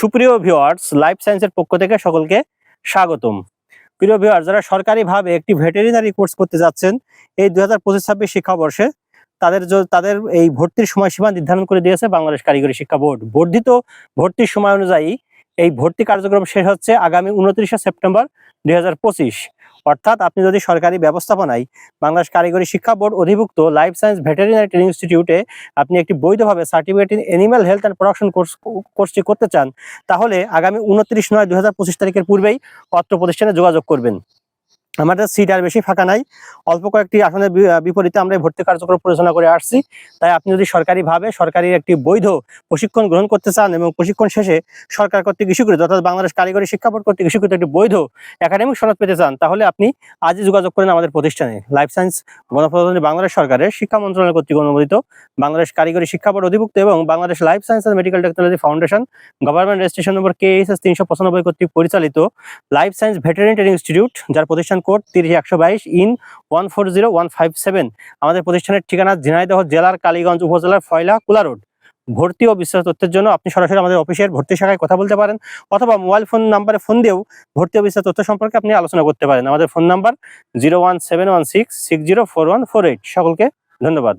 সুপ্রিয় viewers life সায়েন্সের পক্ষ থেকে সকলকে স্বাগতম। প্রিয় ভিওয়ার্স যারা সরকারিভাবে একটি ভেটেরিনারি কোর্স করতে যাচ্ছেন, এই দুই হাজার পঁচিশ ছাব্বিশ শিক্ষাবর্ষে তাদের তাদের এই ভর্তির সময়সীমা নির্ধারণ করে দিয়েছে বাংলাদেশ কারিগরি শিক্ষা বোর্ড। বর্ধিত ভর্তির সময় অনুযায়ী এই ভর্তি কার্যক্রম শেষ হচ্ছে আগামী উনত্রিশে সেপ্টেম্বর দুই হাজার পঁচিশ। অর্থাৎ আপনি যদি সরকারি ব্যবস্থাপনায় বাংলাদেশ কারিগরি শিক্ষা বোর্ড অধিভুক্ত লাইফ সায়েন্স ভেটেরিনারি ট্রেনিং ইনস্টিটিউটে আপনি একটি বৈধভাবে certificate in animal health and production course কোর্সটি করতে চান, তাহলে আগামী উনত্রিশ নয় দু তারিখের পূর্বেই অত্র প্রতিষ্ঠানে যোগাযোগ করবেন। আমাদের সিট আর বেশি ফাঁকা নাই। অল্প কয়েকটি আসনের বিপরীতে আমরা ভর্তি কার্যক্রম পরিচালনা করে আসছি। তাই আপনি যদি সরকারিভাবে সরকারি একটি বৈধ প্রশিক্ষণ গ্রহণ করতে চান এবং প্রশিক্ষণ শেষে সরকার কর্তৃক স্বীকৃত অর্থাৎ বাংলাদেশ কারিগরি শিক্ষা বোর্ড কর্তৃক স্বীকৃত একটি বৈধ একাডেমিক সনদ পেতে চান, তাহলে আপনি আজই যোগাযোগ করেন আমাদের প্রতিষ্ঠানে। লাইফ সায়েন্স গণপ্রজাতন্ত্রী বাংলাদেশ সরকারের শিক্ষা মন্ত্রণালয় কর্তৃক অনুমোদিত। বাংলাদেশ কারিগরি শিক্ষা বোর্ড অধিভুক্ত এবং Bangladesh life science and medical technology foundation government registration number K S S তিনশো পঁচানব্বই কর্তৃক পরিচালিত life science veterinary training institute, যার প্রতিষ্ঠান কোড তিরিশ একশো বাইশ in one four zero one five seven. আমাদের প্রতিষ্ঠানের ঠিকানা ঝিনাইদহ জেলার কালীগঞ্জ উপজেলার ফয়লা কুলা রোড। ভর্তি ও বিস্তারিত তথ্যের জন্য আপনি সরাসরি আমাদের অফিসের ভর্তি শাখায় কথা বলতে পারেন অথবা মোবাইল ফোন নাম্বারে ফোন দিয়েও ভর্তি ও বিস্তারিত তথ্য সম্পর্কে আপনি আলোচনা করতে পারেন। আমাদের phone number zero one seven one six six zero four one four eight. সকলকে ধন্যবাদ।